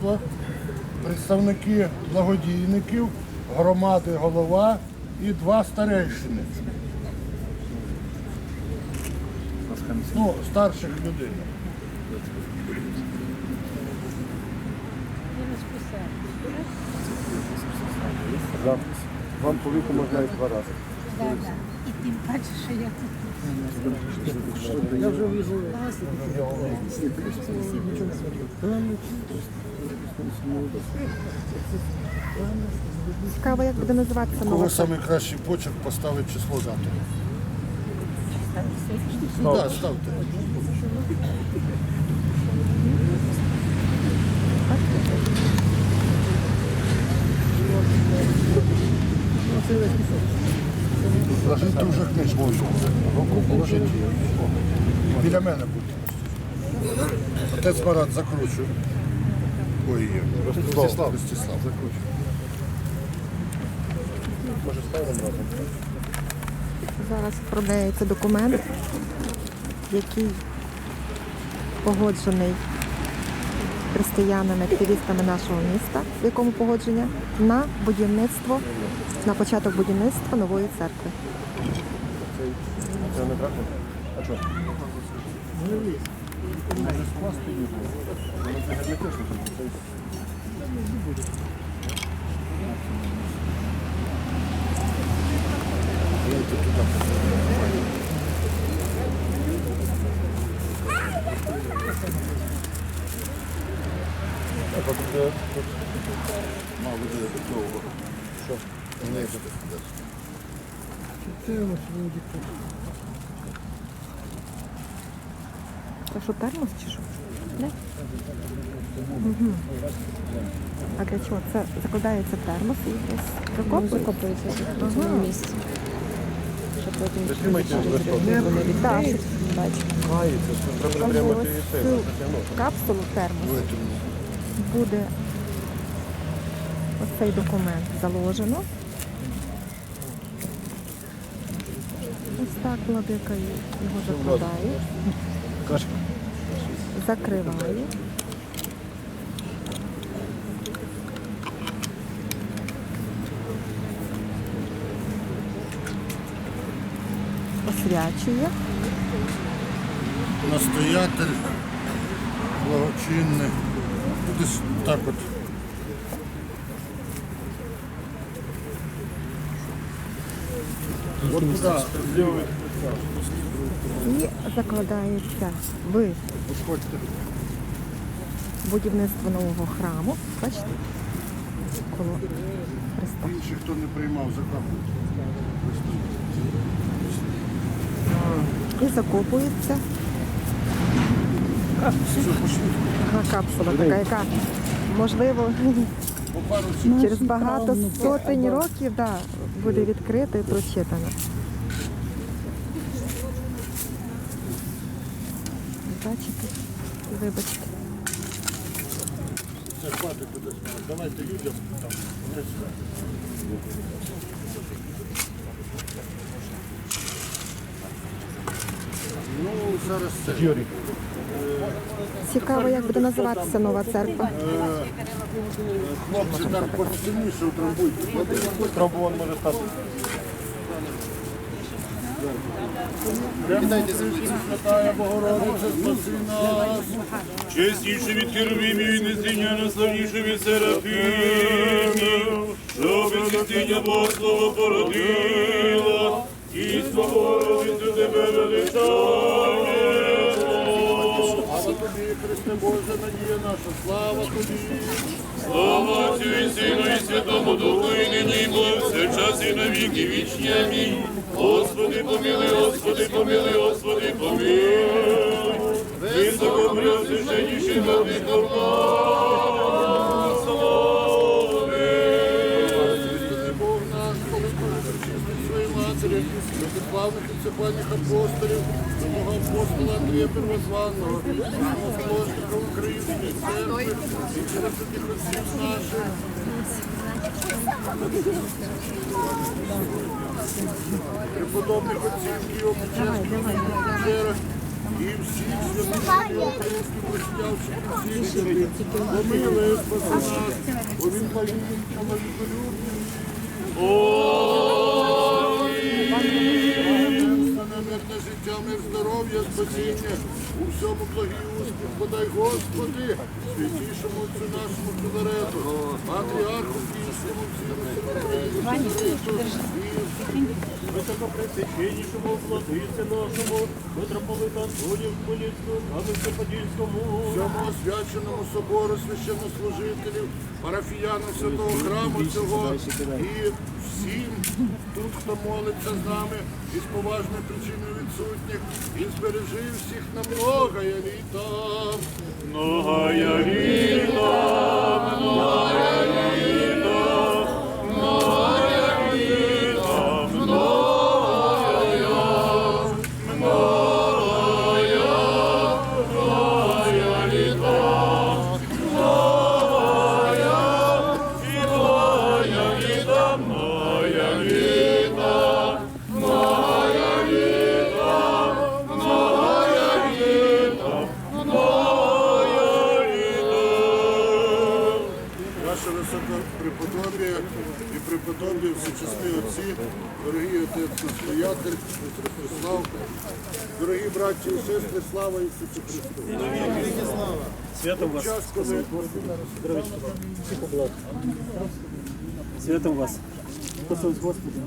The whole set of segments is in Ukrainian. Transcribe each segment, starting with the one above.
будівництва, представники благодійників, громади голова і два старейшини. Ну, старших людей. Да. Вам по віку можна і два рази. Тим паче, що я тут. Я вже вижу. Цікаво, як буде називатися нова Кого найкращий почерк поставить число завтра? Так, да, ставте. Ложіть дуже книжку. Руку. Біля мене будьте. Отець Марат закручуй. Ой. Ростислав. Ростислав, закручуй. Може ставимо разом? Зараз оформляється документ, який погоджений християнами, активістами нашого міста, в якому погодження на будівництво, на початок будівництва нової церкви. Це не трактор? А що? Ну, є. Може скласти їх. Воно це герметично, це не буде. Мало людей до цього. Що? Не їхати туди. Це ось воно дітей. Що, термос чи що? Не? Мгм. А для чого? Це закладається термос і десь закопується? Закопується в цьому місці. Щоб потім Затримайте через висоту. Так. відкриють. Бачите. Мається, що треба Там прямо ось і цю затягнути. капсулу термос буде ось цей документ заложено. Ось так владика його закладає, Кашка. закриває. Освячує. Настоятель благочинний. Десь так от. От туди. І закладається в будівництво нового храму. Бачите? Коло Христа. Інші, хто не приймав, закапують. І закопується. Капсула така, яка можливо через багато сотень років да, буде відкрита і прочитана. Бачите? Вибачте. Давайте людям там. Ну, зараз це. Юрій. Цікаво, як буде називатися нова церква. Хлопці так посильніше утрамбуйте. Тромбон може стати. Святая від херувимів і незріння наславніше від серафімів, щоб святиня Богослова породила, і Богородицю тебе величаємо. Христе Боже, надія наша, слава тобі. Слава Отцю і Сину і Святому Духу, і нині, і повсякчас, і на віки вічні. Амінь. Господи, помилуй, Господи, помилуй, Господи, помилуй. Високо преосвященніший владико Бог наш, Господи, своїй матері, славних і апостолів, самого апостола Андрія Первозванного, самого положника Української церкви, і через отців наших, преподобних отців Києва, Печерських, Печерах, і всіх святих українських християнських всіх помилуй, спаси нас, бо він благий, чоловіколюбний. Спасіння, у всьому благий успіх, подай Господи, святішому отцю нашому Філарету, патріарху Київському, всім Високопресвященнішому владиці нашому, митрополита Антонію Хмельницькому, Кам'янця-Подільському, всьому освяченому собору священнослужителів, парафіянам святого храму цього. І всім тут, хто молиться з нами із поважної причини відсутніх, він збережи всіх на многое літа. Многая літа, многая дорогі отець настоятель, Ростислав, дорогі браті і сестри, слава Ісусу Христу. Святом вас, Час, коли святом вас. Спасибо, Господи.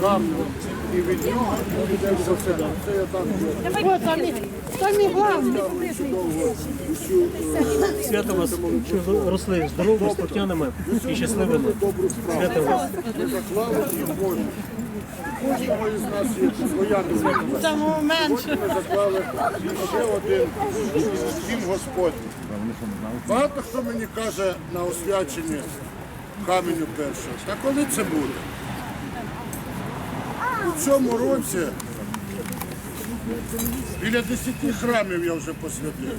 Камнем, і від Свято вас, росли здоровими, спортяними і щасливими. Свято вас. Кожного із нас є своя думка. Сьогодні ми заклали ще один дім Господній. Багато хто мені каже на освяченні каменю першого. Та коли це буде? У цьому році біля 10 храмів я вже посвятив.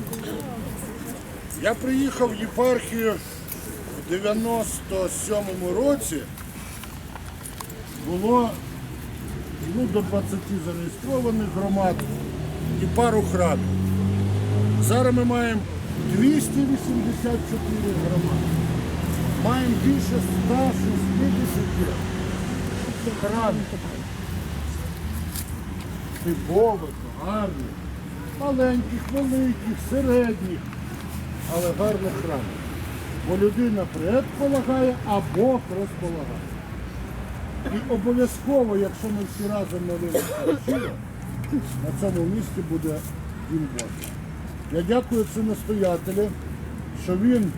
Я приїхав в єпархію в 97-му році. Було ну, до 20 зареєстрованих громад і пару храмів. Зараз ми маємо 284 громади. Маємо більше 160 храмів. Типових, гарних, маленьких, великих, середніх, але гарних храмів. Бо людина предполагає, а Бог розполагає. І обов'язково, якщо ми всі разом молимося на цьому місці буде Дім Божий. Я дякую цю настоятелю, що він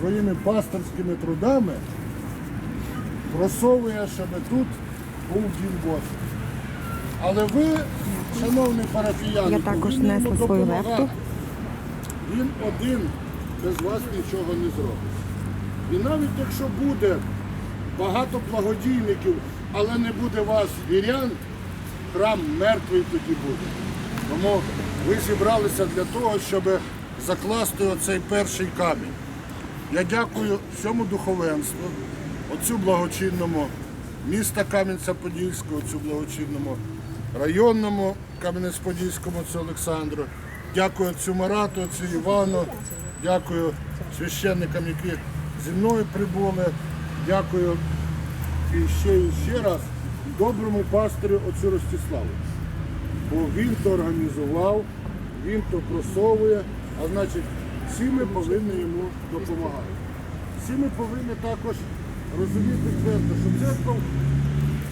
своїми пасторськими трудами просовує, щоб тут був Дім Божий. Але ви, шановні парафіяни, Я також повинні йому свою допомагати. лепту. Він один без вас нічого не зробить. І навіть якщо буде багато благодійників, але не буде вас вірян, храм мертвий тоді буде. Тому ви зібралися для того, щоб закласти оцей перший камінь. Я дякую всьому духовенству, оцю благочинному міста Кам'янця-Подільського, оцю благочинному районному Кам'янець-Подільському отцю Олександру. Дякую отцю Марату, отцю Івану, дякую священникам, які зі мною прибули. Дякую і ще і ще раз доброму пастирю отцю Ростиславу. Бо він то організував, він то просовує, а значить, всі ми повинні йому допомагати. Всі ми повинні також розуміти твердо, що церква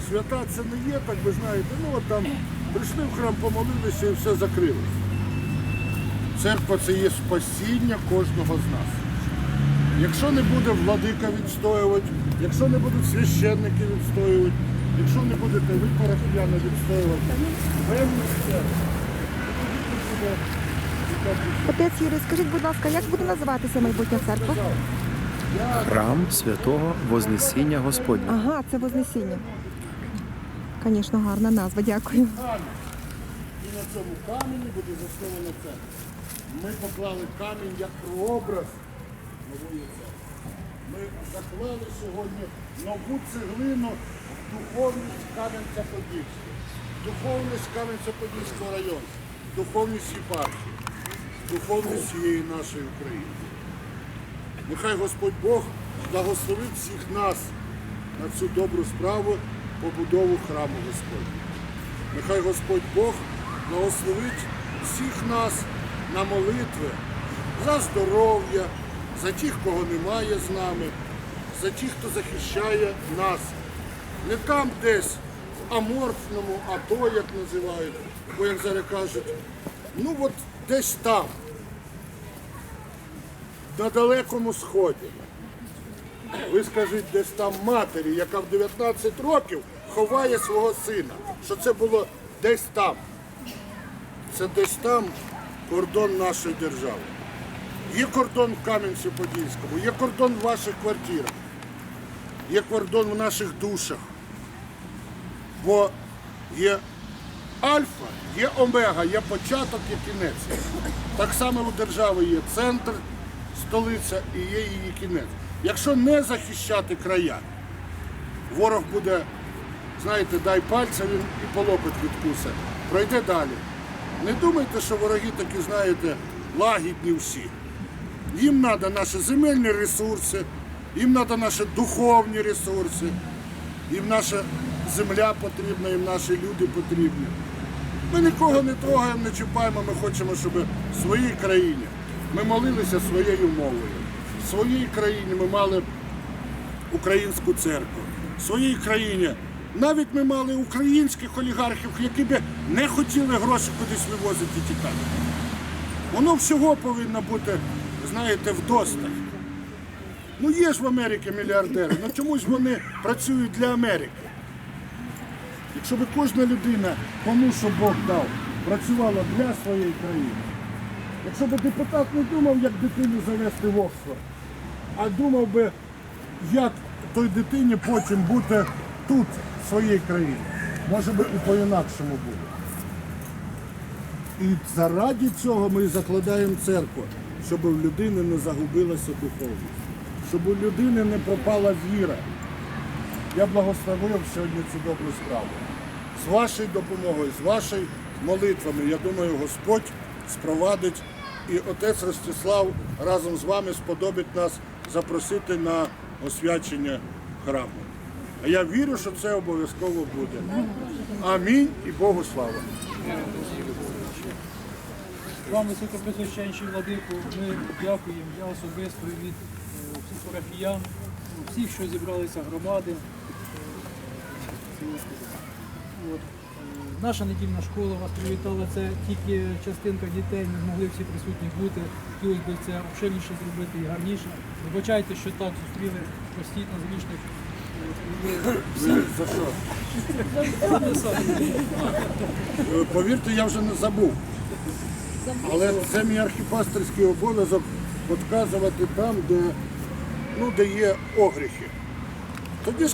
свята це не є, так ви знаєте, ну от там прийшли в храм, помолилися і все закрилося. Церква це є спасіння кожного з нас. Якщо не буде владика відстоювати, якщо не будуть священники відстоювати, якщо не будете ви парафіяни відстоювати, буде Отець Юрій, скажіть, будь ласка, як буде називатися майбутня церква? Храм святого Вознесіння Господня. Ага, це Вознесіння. Звісно, гарна назва, дякую. І на цьому камені буде заснована церква. ми поклали камінь як прообраз нової церкви. Ми заклали сьогодні нову цеглину в духовність Кам'янця-Подільського, духовність Кам'янця-Подільського району, духовність єпархії, духовність цієї нашої України. Нехай Господь Бог благословить всіх нас на цю добру справу побудову храму Господня. Нехай Господь Бог благословить всіх нас на молитви за здоров'я, за тих, кого немає з нами, за тих, хто захищає нас. Не там десь в аморфному, АТО, як називають, бо як зараз кажуть, ну от десь там, на далекому сході. Ви скажіть десь там матері, яка в 19 років ховає свого сина, що це було десь там. Це десь там кордон нашої держави. Є кордон в Кам'янці-Подільському, є кордон в ваших квартирах, є кордон в наших душах. Бо є альфа, є омега, є початок, є кінець. Так само у держави є центр, столиця і є її кінець. Якщо не захищати края, ворог буде, знаєте, дай пальця він і полопить відкусе. Пройде далі. Не думайте, що вороги такі, знаєте, лагідні всі. Їм треба наші земельні ресурси, їм треба наші духовні ресурси, їм наша земля потрібна, їм наші люди потрібні. Ми нікого не трогаємо, не чіпаємо, ми хочемо, щоб в своїй країні ми молилися своєю мовою. В своїй країні ми мали українську церкву. В своїй країні навіть ми мали українських олігархів, які б не хотіли гроші кудись вивозити і тікати. Воно всього повинно бути, знаєте, вдосталь. Ну є ж в Америці мільярдери, ну чомусь вони працюють для Америки. Якщо б кожна людина, кому що Бог дав, працювала для своєї країни. Якщо б депутат не думав, як дитину завести в Оксфорд, а думав би, як той дитині потім бути тут, в своїй країні. Може би і по-інакшому буде. І заради цього ми закладаємо церкву, щоб в людини не загубилася духовність, щоб у людини не пропала віра. Я благословив сьогодні цю добру справу. З вашою допомогою, з вашими молитвами, я думаю, Господь спровадить і отець Ростислав разом з вами сподобить нас запросити на освячення храму. А я вірю, що це обов'язково буде. Амінь і Богу слава. Вам високоприсвященший владику, ми дякуємо я особисто від е, всіх парафіян, всіх, що зібралися громади. От. Наша недільна школа вас привітала. Це тільки частинка дітей, не змогли всі присутні бути. Хотілося б це обширніше зробити і гарніше. Вибачайте, що так зустріли постійно звичних. За що? Е, Повірте, я вже не забув. Але це мій архіпастерський обов'язок відказувати там, де, ну, де є огріхи. Тоді